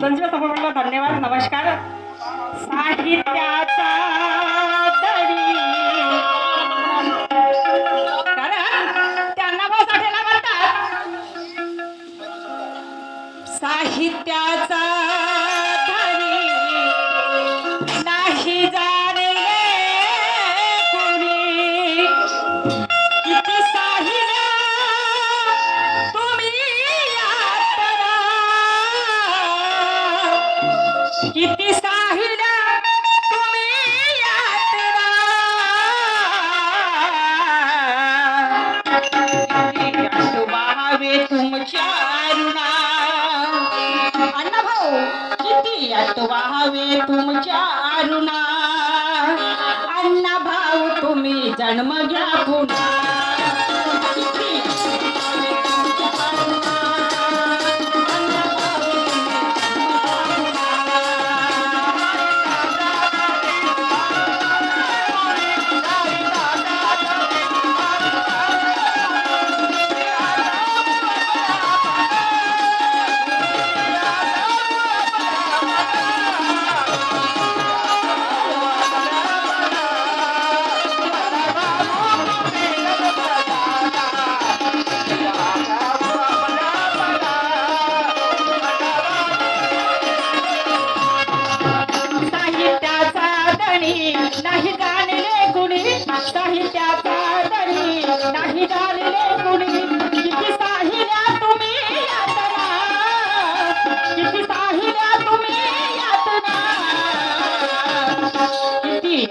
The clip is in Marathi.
म्हणजे तुम्ही म्हणलं धन्यवाद नमस्कार. साहित्याचा कारण त्यांना म्हणतात साहित्याचा वाहावे तुमच्या अरुणा. अण्णा भाऊ तुम्ही जन्म घ्या पुन्हा. पाणी नाही गाणले कुणी साहित्याचा तरी नाही गाणले कुणी किती साहिल्या तुम्ही यातना. किती साहिल्या तुम्ही यातना. किती